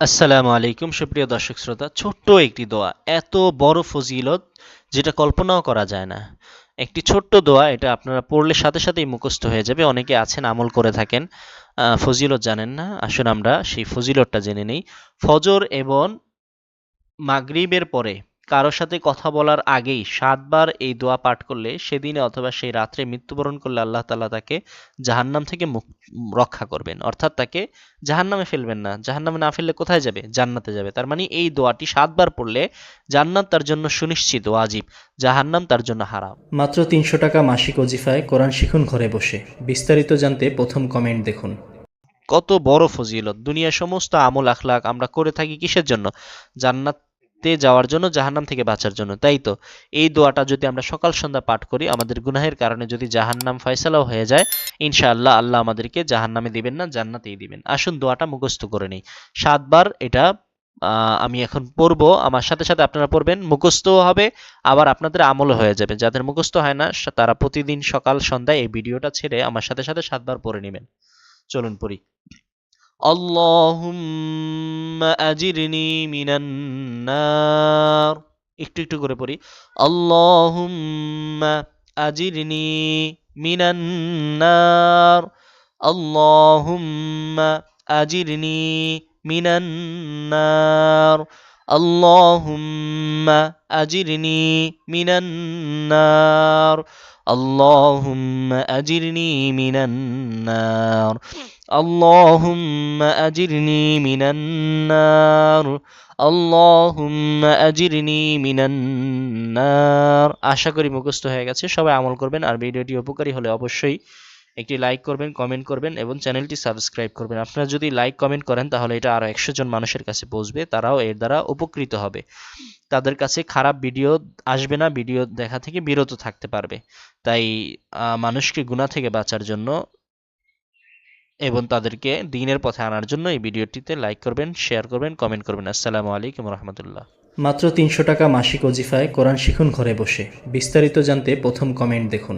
আসসালামু আলাইকুম, সুপ্রিয় দর্শক শ্রোতা। ছোট্ট একটি দোয়া, এত বড় ফজিলত যেটা কল্পনাও করা যায় না। একটি ছোট্ট দোয়া, এটা আপনারা পড়লে সাথে সাথেই মুখস্থ হয়ে যাবে। অনেকে আছেন, আমল করে থাকেন। ফজিলত জানেন না। আসুন আমরা সেই ফজিলতটা জেনে নিই। ফজর এবং মাগরিবের পরে কারোর সাথে কথা বলার আগেই সাতবার এই দোয়া পাঠ করলে সেদিনে অথবা সেই রাত্রে মৃত্যুবরণ করলে আল্লাহ তাআলা তাকে জাহান্নাম থেকে মুখ রক্ষা করবেন। অর্থাৎ তাকে জাহান্নামে ফেলবেন না। জাহান্নামে না ফেললে কোথায় যাবে? জান্নাতে যাবে। তার মানে এই দোয়াটি সাতবার পড়লে জান্নাত তার জন্য সুনিশ্চিত ওয়াজিব। জাহান্নাম তার জন্য হারাম। মাত্র তিনশো টাকা মাসিক অজিফায় কোরআন শিখুন ঘরে বসে। বিস্তারিত জানতে প্রথম কমেন্ট দেখুন। কত বড় ফজিলত। দুনিয়ার সমস্ত আমল আখলাক আমরা করে থাকি কিসের জন্য? জান্নাতে যাওয়ার জন্য, জাহান্নাম থেকে বাঁচার জন্য। তাই তো? এই দোয়াটা যদি আমরা সকাল সন্ধ্যা পাঠ করি, আমাদের গুনাহের কারণে যদি জাহান্নাম ফয়সালাও হয়ে যায়, ইনশাআল্লাহ আল্লাহ আমাদেরকে জাহান্নামে দিবেন না, জান্নাতেই দিবেন। আসুন দোয়াটা মুখস্থ করে নেই। সাতবার এটা আমি এখন পড়ব। আমার সাথে সাথে আপনারা পড়বেন, মুখস্থও হবে, আবার আপনাদের আমলও হয়ে যাবে। যাদের মুখস্থ হয় না তারা প্রতিদিন সকাল সন্ধ্যায় এই ভিডিওটা ছেড়ে আমার সাথে সাথে সাতবার পড়ে নেবেন। চলুন পড়ি। আল্লাহুম্মা আজিরনি মিনান নার একটু একটু করে পড়ি। আল্লাহুম্মা আজিরনি মিনান নার আল্লাহুম্মা আজিরনি মিনান নার اللهم أجرني من النار اللهم أجرني من النار اللهم أجرني من النار اللهم أجرني من النار আশা করি মুখস্থ হয়ে গেছে সবাই আমল করবেন আর ভিডিওটি উপকারী হলে অবশ্যই একটি লাইক করবেন কমেন্ট করবেন এবং চ্যানেলটি সাবস্ক্রাইব করবেন। আপনারা যদি লাইক কমেন্ট করেন, তাহলে এটা আরও একশো জন মানুষের কাছে পৌঁছবে, তারাও এর দ্বারা উপকৃত হবে। তাদের কাছে খারাপ ভিডিও আসবে না ভিডিও দেখা থেকে বিরত থাকতে পারবে। তাই মানুষকে গুনাহ থেকে বাঁচার জন্য এবং তাদেরকে দিনের পথে আনার জন্য এই ভিডিওটিতে লাইক করবেন শেয়ার করবেন কমেন্ট করবেন। আসসালামু আলাইকুম রহমতুল্লাহ। মাত্র তিনশো টাকা মাসিক অজিফায় কোরআন শিখুন ঘরে বসে। বিস্তারিত জানতে প্রথম কমেন্ট দেখুন।